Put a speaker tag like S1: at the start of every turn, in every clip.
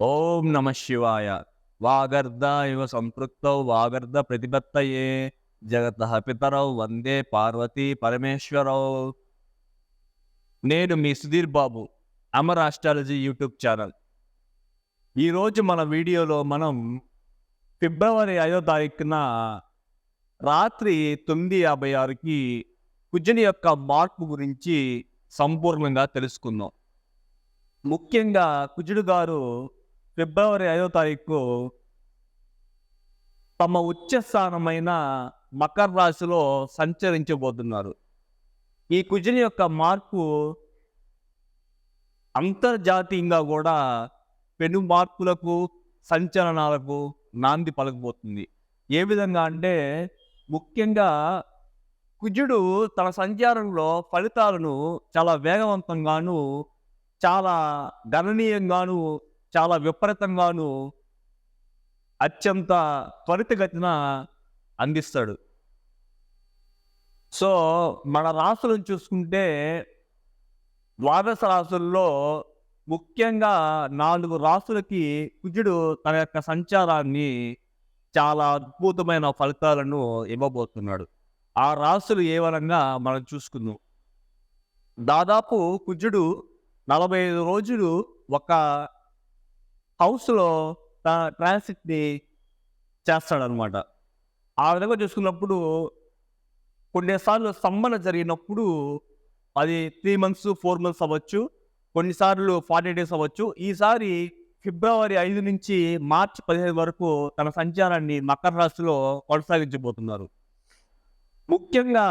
S1: ఓం నమ శివాయ. వాగర్ధ ఇవ సంపృక్తౌ వాగర్ధ ప్రతిపత్తయే. జగత పితరౌ వందే పార్వతీ పరమేశ్వరౌ. నేను మీ Sudheer Babu Amar astrology YouTube channel. ఈరోజు మన వీడియోలో మనం ఫిబ్రవరి ఐదో తారీఖున రాత్రి తొమ్మిది యాభై ఆరుకి కుజుని యొక్క మార్పు గురించి సంపూర్ణంగా తెలుసుకుందాం. ముఖ్యంగా కుజుడు గారు ఫిబ్రవరి ఐదో తారీఖు తమ ఉచ్చ స్థానమైన మకర రాశిలో సంచరించబోతున్నారు. ఈ కుజుని యొక్క మార్పు అంతర్జాతీయంగా కూడా పెను మార్పులకు సంచలనాలకు నాంది పలకబోతుంది. ఏ విధంగా అంటే ముఖ్యంగా కుజుడు తన సంచారంలో ఫలితాలను చాలా వేగవంతంగాను చాలా గణనీయంగాను చాలా విపరీతంగాను అత్యంత త్వరితగతిన అందిస్తాడు. సో మన రాసులను చూసుకుంటే ద్వాదశ రాసుల్లో ముఖ్యంగా నాలుగు రాసులకి కుజుడు తన యొక్క సంచారాన్ని చాలా అద్భుతమైన ఫలితాలను ఇవ్వబోతున్నాడు. ఆ రాసులు విధంగా మనం చూసుకుందాం. దాదాపు కుజుడు నలభై ఐదు రోజులు ఒక హౌస్లో తన ట్రాన్సిట్ని చేస్తాడనమాట. ఆ విధంగా చూసుకున్నప్పుడు కొన్నిసార్లు సంబన జరిగినప్పుడు అది త్రీ మంత్స్ ఫోర్ మంత్స్ అవ్వచ్చు. కొన్నిసార్లు ఫార్టీ డేస్ అవ్వచ్చు. ఈసారి ఫిబ్రవరి ఐదు నుంచి మార్చి పదిహేను వరకు తన సంచారాన్ని మకర రాశిలో కొనసాగించబోతున్నారు. ముఖ్యంగా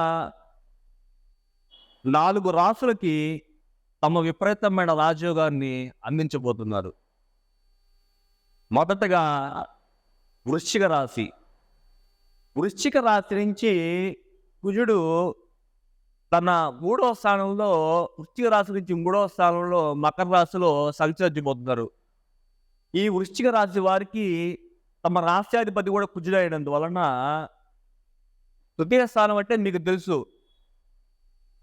S1: నాలుగు రాసులకి తమ విపరీతమైన రాజయోగాన్ని అందించబోతున్నారు. మొదటగా వృశ్చిక రాశి. వృశ్చిక రాశి నుంచి కుజుడు తన మూడవ స్థానంలో వృశ్చిక రాశి నుంచి మూడవ స్థానంలో మకర రాశిలో సంచరించబోతున్నారు. ఈ వృశ్చిక రాశి వారికి తమ రాష్ట్రాధిపతి కూడా కుజుడైనందు వలన తృతీయ స్థానం అంటే మీకు తెలుసు.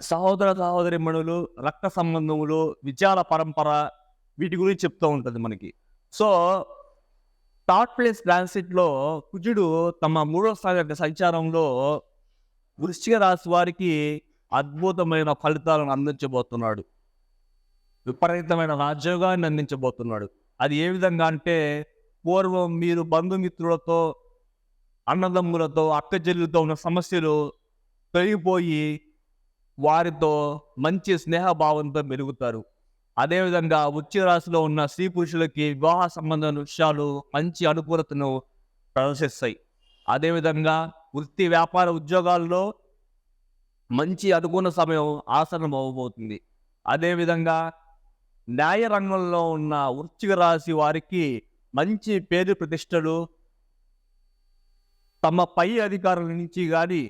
S1: సహోదర సహోదరి మణులు రక్త సంబంధములు విచార పరంపర వీటి గురించి చెప్తూ ఉంటుంది మనకి. సో థర్డ్ ప్లేస్ ట్రాన్సిట్లో కుజుడు తమ మూడో స్థాయి యొక్క సంచారంలో వృశ్చిక రాశి వారికి అద్భుతమైన ఫలితాలను అందించబోతున్నాడు. విపరీతమైన రాజ్యోగాన్ని అందించబోతున్నాడు. అది ఏ విధంగా అంటే పూర్వం మీరు బంధుమిత్రులతో అన్నదమ్ములతో అక్కచెల్లుతో ఉన్న సమస్యలు తొలగిపోయి వారితో మంచి స్నేహభావంతో మెరుగుతారు అదేవిధంగా వృశ్చిక రాశిలో ఉన్న స్త్రీ పురుషులకి వివాహ సంబంధ విషయాలు మంచి అనుకూలతను ప్రదర్శిస్తాయి. అదేవిధంగా వృత్తి వ్యాపార ఉద్యోగాల్లో మంచి అనుకూల సమయం ఆసనం అవ్వబోతుంది అదేవిధంగా న్యాయ రంగంలో ఉన్న వృశ్చిక రాశి వారికి మంచి పేరు ప్రతిష్టలు తమ పై అధికారుల నుంచి కానీ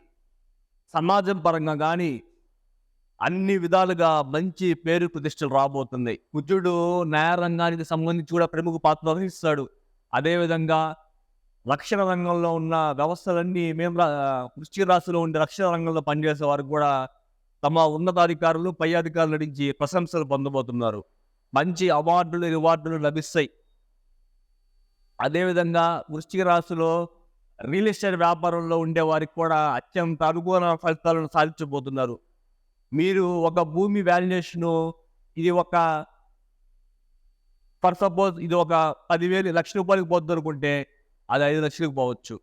S1: సమాజం పరంగా కానీ అన్ని విధాలుగా మంచి పేరు ప్రతిష్టలు రాబోతుంది. కుజుడు న్యాయ రంగానికి సంబంధించి కూడా ప్రముఖ పాత్ర వహిస్తాడు. అదేవిధంగా రక్షణ రంగంలో ఉన్న వ్యవస్థలన్నీ మేము రా- రాశిలో ఉండే రక్షణ రంగంలో పనిచేసే వారికి కూడా తమ ఉన్నతాధికారులు పై అధికారుల నుంచి ప్రశంసలు పొందబోతున్నారు. మంచి అవార్డులు రివార్డులు లభిస్తాయి. అదేవిధంగా వృష్టిక రాశిలో రియల్ ఎస్టేట్ వ్యాపారంలో ఉండే వారికి కూడా అత్యంత అనుకూల ఫలితాలను సాధించబోతున్నారు. మీరు ఒక భూమి వాల్యుయేషను ఇది ఒక ఫర్ సపోజ్ ఇది ఒక పదివేలు లక్ష రూపాయలకి పోతుంది అనుకుంటే అది ఐదు లక్షలకు పోవచ్చు.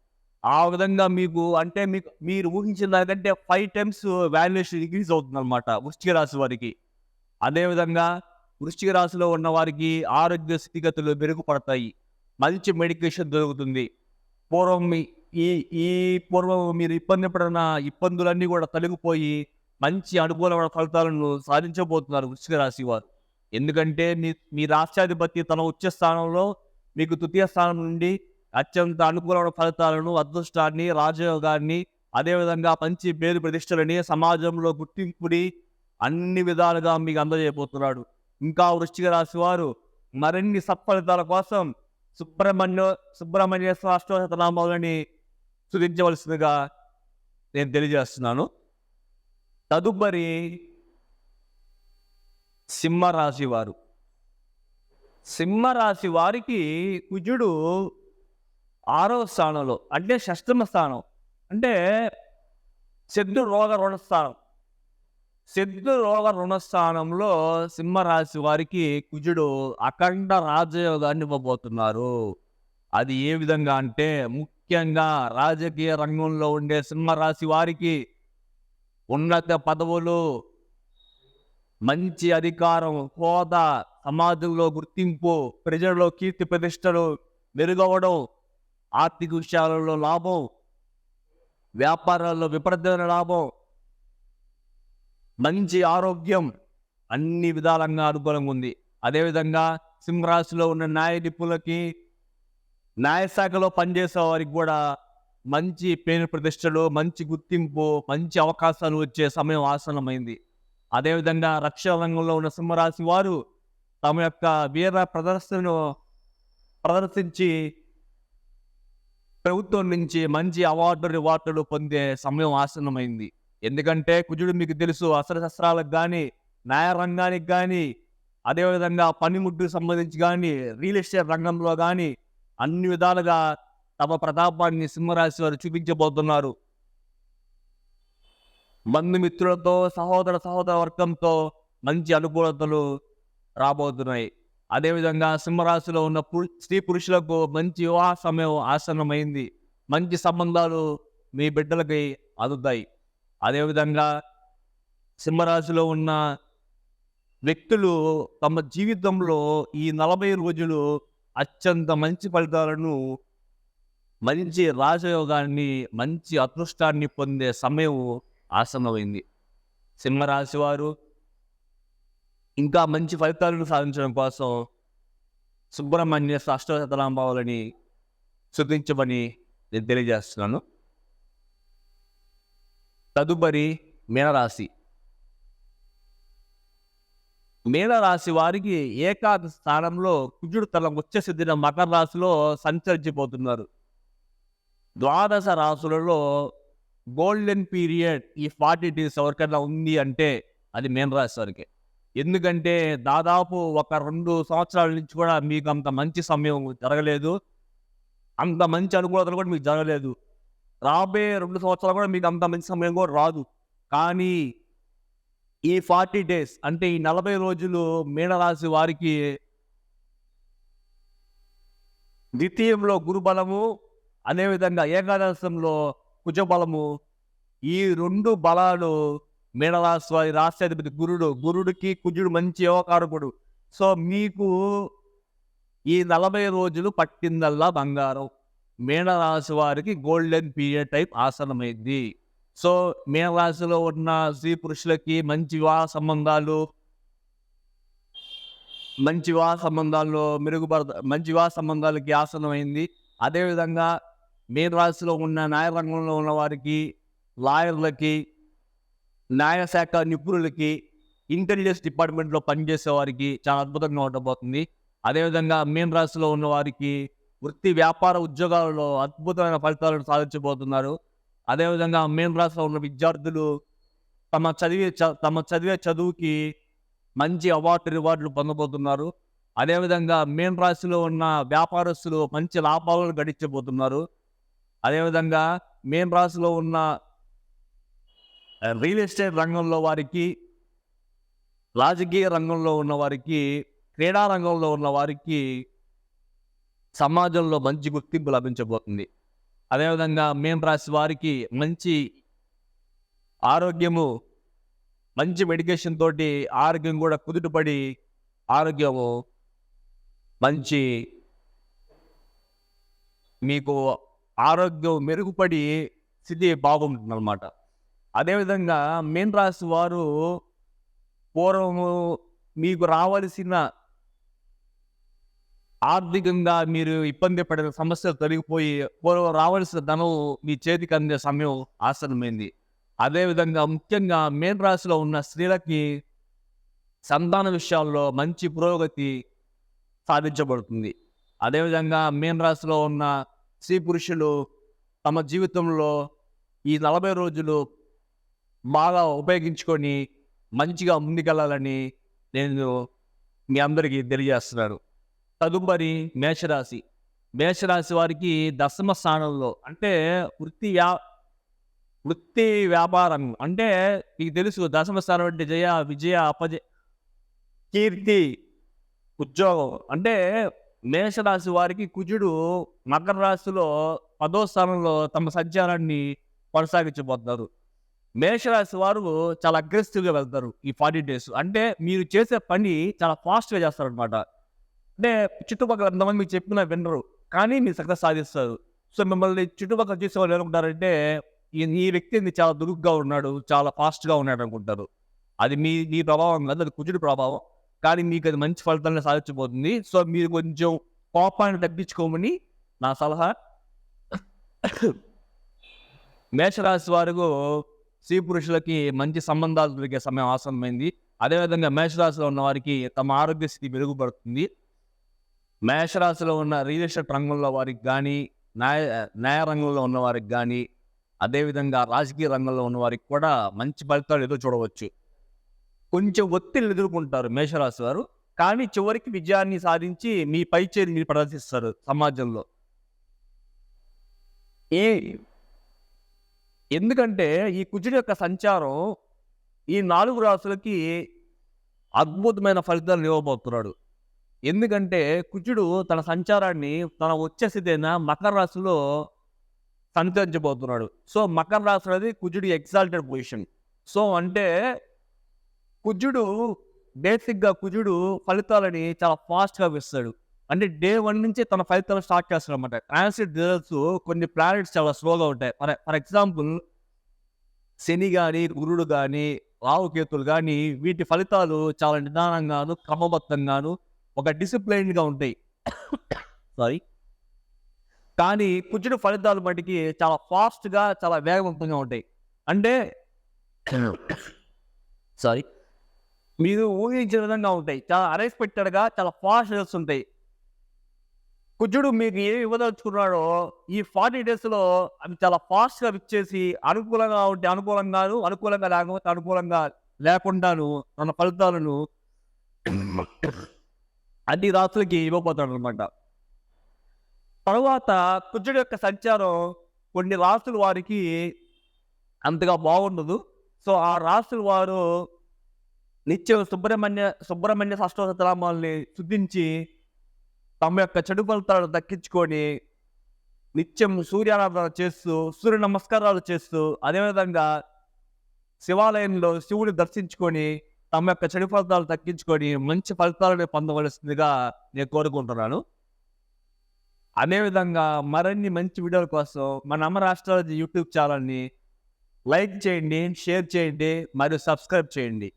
S1: ఆ విధంగా మీకు అంటే మీకు మీరు ఊహించిన దానికంటే ఫైవ్ టైమ్స్ వాల్యుయేషన్ ఇంక్రీజ్ అవుతుంది అనమాట రాశి వారికి. అదేవిధంగా వృష్టిక రాశిలో ఉన్న వారికి ఆరోగ్య స్థితిగతులు మెరుగుపడతాయి. మంచి మెడికేషన్ దొరుకుతుంది. పూర్వం ఈ ఈ పూర్వం మీరు ఇబ్బంది పడిన ఇబ్బందులన్నీ కూడా తొలగిపోయి మంచి అనుకూలమైన ఫలితాలను సాధించబోతున్నారు వృశ్చిక రాశి వారు. ఎందుకంటే మీ మీ రాష్ట్రాధిపతి తన ఉచ్చ స్థానంలో మీకు తృతీయ స్థానం నుండి అత్యంత అనుకూలమైన ఫలితాలను అదృష్టాన్ని రాజయోగాన్ని అదేవిధంగా మంచి పేరు ప్రతిష్టలని సమాజంలో గుర్తింపుని అన్ని విధాలుగా మీకు అందజేయబోతున్నాడు. ఇంకా వృశ్చిక రాశి వారు మరిన్ని సత్ఫలితాల కోసం సుబ్రహ్మణ్య సుబ్రహ్మణ్య అష్టోశతనామాలని సుధించవలసిందిగా నేను తెలియజేస్తున్నాను. తదుపరి సింహరాశి వారు. సింహరాశి వారికి కుజుడు ఆరో స్థానంలో అంటే షష్టమ స్థానం అంటే శత్రు రోగ రుణస్థానం. శత్రు రోగ రుణస్థానంలో సింహరాశి వారికి కుజుడు అఖండ రాజయోగాన్ని ఇవ్వబోతున్నారు. అది ఏ విధంగా అంటే ముఖ్యంగా రాజకీయ రంగంలో ఉండే సింహరాశి వారికి ఉన్నత పదవులు మంచి అధికారం హోదా సమాజంలో గుర్తింపు ప్రజల్లో కీర్తి ప్రతిష్టలు మెరుగవడం ఆర్థిక విషయాలలో లాభం వ్యాపారాల్లో విపరీతమైన లాభం మంచి ఆరోగ్యం అన్ని విధాలంగా అనుకూలంగా ఉంది. అదేవిధంగా సింహరాశిలో ఉన్న న్యాయ నిపుణులకి న్యాయశాఖలో పనిచేసే వారికి కూడా మంచి పేరు ప్రతిష్టలు మంచి గుర్తింపు మంచి అవకాశాలు వచ్చే సమయం ఆసనమైంది అదేవిధంగా రక్షణ రంగంలో ఉన్న సింహరాశి వారు తమ యొక్క వీర ప్రదర్శనను ప్రదర్శించి ప్రభుత్వం నుంచి మంచి అవార్డు రివార్డులు పొందే సమయం ఆసన్నమైంది. ఎందుకంటే కుజుడు మీకు తెలుసు అస్త్రశస్త్రాలకు కానీ న్యాయ రంగానికి కానీ అదేవిధంగా పనిముట్టుకు సంబంధించి కానీ రియల్ ఎస్టేట్ రంగంలో కానీ అన్ని విధాలుగా తమ ప్రతాపాన్ని సింహరాశి వారు చూపించబోతున్నారు. బంధుమిత్రులతో సహోదర సహోదర వర్గంతో మంచి అనుకూలతలు రాబోతున్నాయి. అదేవిధంగా సింహరాశిలో ఉన్న పు- స్త్రీ పురుషులకు మంచి వివాహ సమయం ఆసన్నమైంది. మంచి సంబంధాలు మీ బిడ్డలకి అందుతాయి. అదేవిధంగా సింహరాశిలో ఉన్న వ్యక్తులు తమ జీవితంలో ఈ నలభై రోజులు అత్యంత మంచి ఫలితాలను మంచి రాజయోగాన్ని మంచి అదృష్టాన్ని పొందే సమయం ఆసన్నమైంది. సింహరాశి వారు ఇంకా మంచి ఫలితాలను సాధించడం కోసం సుబ్రహ్మణ్య అష్టశతనాంబావులని శుద్ధించమని నేను తెలియజేస్తున్నాను. తదుపరి మీనరాశి. మీనరాశి వారికి ఏకాద స్థానంలో కుజుడు తన ఉచ్చసిద్ధిన మకర రాశిలో సంచరించిపోతున్నారు. ద్వాదశ రాశులలో గోల్డెన్ పీరియడ్ ఈ ఫార్టీ డేస్ ఎవరికైనా ఉంది అంటే అది మీనరాశి వారికి. ఎందుకంటే దాదాపు ఒక రెండు సంవత్సరాల నుంచి కూడా మీకు అంత మంచి సమయం జరగలేదు. అంత మంచి అనుకూలతలు కూడా మీకు జరగలేదు. రాబోయే రెండు సంవత్సరాలు కూడా మీకు అంత మంచి సమయం కూడా రాదు. కానీ ఈ ఫార్టీ డేస్ అంటే ఈ నలభై రోజులు మీనరాశి వారికి ద్వితీయంలో గురుబలము అదేవిధంగా ఏకాదశంలో కుజబలము ఈ రెండు బలాలు మీనరాశి వారి రాష్ట్రాధిపతి గురుడు గురుడికి కుజుడు మంచి యోగకారకుడు. సో మీకు ఈ నలభై రోజులు పట్టిందల్లా బంగారం. మీనరాశి వారికి గోల్డెన్ పీరియడ్ టైప్ ఆసనమైంది సో మీనరాశిలో ఉన్న స్త్రీ పురుషులకి మంచి వివాహ సంబంధాలు మంచి వివాహ సంబంధాల్లో మెరుగుపడ మంచి వివాహ సంబంధాలకి ఆసనమైంది అదేవిధంగా మీనరాశిలో ఉన్న న్యాయ రంగంలో ఉన్న వారికి లాయర్లకి న్యాయశాఖ నిపుణులకి ఇంటెలిజెన్స్ డిపార్ట్మెంట్లో పనిచేసే వారికి చాలా అద్భుతంగా ఉండబోతుంది. అదేవిధంగా మీన రాశిలో ఉన్న వారికి వృత్తి వ్యాపార ఉద్యోగాలలో అద్భుతమైన ఫలితాలను సాధించబోతున్నారు. అదేవిధంగా మీన రాశిలో ఉన్న విద్యార్థులు తమ చదివే చ- తమ చదివే చదువుకి మంచి అవార్డు రివార్డులు పొందబోతున్నారు. అదేవిధంగా మీన రాశిలో ఉన్న వ్యాపారస్తులు మంచి లాభాలను గడించబోతున్నారు. అదేవిధంగా మేం రాశిలో ఉన్న రియల్ ఎస్టేట్ రంగంలో వారికి రాజకీయ రంగంలో ఉన్న వారికి క్రీడా రంగంలో ఉన్న వారికి సమాజంలో మంచి గుర్తింపు లభించబోతుంది. అదేవిధంగా మేం రాశి వారికి మంచి ఆరోగ్యము మంచి మెడికేషన్ తోటి ఆరోగ్యం కూడా కుదుటపడి ఆరోగ్యము మంచి మీకు ఆరోగ్యం మెరుగుపడి స్థితి బాగుంటుంది అనమాట అదేవిధంగా మీన రాశి వారు పూర్వము మీకు రావలసిన ఆర్థికంగా మీరు ఇబ్బంది పడిన సమస్యలు తొలగిపోయి పూర్వం రావాల్సిన ధనం మీ చేతికి అందే సమయం ఆసనమైంది అదేవిధంగా ముఖ్యంగా మీన రాశిలో ఉన్న స్త్రీలకి సంతాన విషయాల్లో మంచి పురోగతి సాధించబడుతుంది. అదేవిధంగా మీన రాశిలో ఉన్న స్త్రీ పురుషులు తమ జీవితంలో ఈ నలభై రోజులు బాగా ఉపయోగించుకొని మంచిగా ముందుకెళ్ళాలని నేను మీ అందరికీ తెలియజేస్తున్నాను. తదుపరి మేషరాశి. మేషరాశి వారికి దశమ స్థానంలో అంటే వృత్తి వ్యా వృత్తి వ్యాపారం అంటే మీకు తెలుసు దశమ స్థానం అంటే జయ విజయ అపజయ కీర్తి ఉద్యోగం అంటే మేషరాశి వారికి కుజుడు మకర రాశిలో పదో స్థానంలో తమ సంచారాన్ని కొనసాగించబోతున్నారు. మేషరాశి వారు చాలా అగ్రెసివ్గా వెళ్తారు ఈ ఫార్టీ డేస్. అంటే మీరు చేసే పని చాలా ఫాస్ట్గా చేస్తారనమాట అంటే చుట్టుపక్కల ఎంతమంది మీకు చెప్పినా వినరు కానీ మీరు సక్సెస్ సాధిస్తారు. సో మిమ్మల్ని చుట్టుపక్కల చూసే వాళ్ళు ఏమనుకుంటారంటే ఈ ఈ వ్యక్తి చాలా దురుగ్గా ఉన్నాడు చాలా ఫాస్ట్గా ఉన్నాడు అనుకుంటారు. అది మీ మీ ప్రభావం కాదు అది కుజుడి ప్రభావం. కానీ మీకు అది మంచి ఫలితాలను సాధించబోతుంది. సో మీరు కొంచెం కోపాన్ని తగ్గించుకోమని నా సలహా. మేషరాశి వారు స్త్రీ పురుషులకి మంచి సంబంధాలు దొరికే సమయం అవసరమైంది అదేవిధంగా మేషరాశిలో ఉన్న వారికి తమ ఆరోగ్య స్థితి మెరుగుపడుతుంది. మేషరాశిలో ఉన్న రియల్ ఎస్టేట్ రంగంలో వారికి కానీ న్యాయ న్యాయ రంగంలో ఉన్న వారికి కానీ అదేవిధంగా రాజకీయ రంగంలో ఉన్న వారికి కూడా మంచి ఫలితాలు ఏదో చూడవచ్చు. కొంచెం ఒత్తిళ్ళు ఎదుర్కొంటారు మేషరాశి వారు. కానీ చివరికి విజయాన్ని సాధించి మీ పై చేరి మీరు ప్రదర్శిస్తారు సమాజంలో. ఏ ఎందుకంటే ఈ కుజుడి యొక్క సంచారం ఈ నాలుగు రాసులకి అద్భుతమైన ఫలితాలను ఇవ్వబోతున్నాడు. ఎందుకంటే కుజుడు తన సంచారాన్ని తన వచ్చే స్థితైన మకర రాశిలో సంచరించబోతున్నాడు సో మకర రాశి అనేది కుజుడి ఎగ్జాల్టెడ్ పొజిషన్ సో అంటే కుజుడు బేసిక్గా కుజుడు ఫలితాలని చాలా ఫాస్ట్గా ఇస్తాడు అంటే డే వన్ నుంచి తన ఫలితాలు స్టార్ట్ చేస్తాడు అనమాట ట్రాన్సిట్ రిజల్ట్స్ కొన్ని ప్లానెట్స్ చాలా స్లోగా ఉంటాయి. ఫర్ ఫర్ ఎగ్జాంపుల్ శని కానీ గురుడు కానీ రావుకేతులు కానీ వీటి ఫలితాలు చాలా నిదానంగాను క్రమబద్ధంగాను ఒక డిసిప్లైన్గా ఉంటాయి. సారీ. కానీ కుజుడు ఫలితాలు మటుకి చాలా ఫాస్ట్గా చాలా వేగవంతంగా ఉంటాయి. అంటే సారీ. మీరు ఊహించిన విధంగా ఉంటాయి. చాలా అన్ఎక్స్పెక్టెడ్గా చాలా ఫాస్ట్ రిజల్ట్స్ ఉంటాయి. కుజుడు మీకు ఏమి ఇవ్వదలుచుకున్నాడో ఈ ఫార్టీ డేస్లో అవి చాలా ఫాస్ట్గా విచ్చేసి అనుకూలంగా ఉంటే అనుకూలంగాను అనుకూలంగా లేకపోతే అనుకూలంగా లేకుండాను తన ఫలితాలను అన్ని రాత్రులకి ఇవ్వబోతాడు అనమాట తర్వాత కుజుడు యొక్క సంచారం కొన్ని రాసుల వారికి అంతగా బాగుండదు. సో ఆ రాసుల వారు నిత్యం సుబ్రహ్మణ్య సుబ్రహ్మణ్య అష్టోత్తరామాలని శుద్ధించి తమ యొక్క చెడు ఫలితాలను దక్కించుకొని నిత్యం సూర్యారాధన చేస్తూ సూర్య నమస్కారాలు చేస్తూ అదేవిధంగా శివాలయంలో శివుని దర్శించుకొని తమ యొక్క చెడు ఫలితాలు తగ్గించుకొని మంచి ఫలితాలను పొందవలసిందిగా నేను కోరుకుంటున్నాను. అదేవిధంగా మరిన్ని మంచి వీడియోల కోసం మన అమ్మ రాష్ట్రాల యూట్యూబ్ ఛానల్ని లైక్ చేయండి షేర్ చేయండి మరియు సబ్స్క్రైబ్ చేయండి.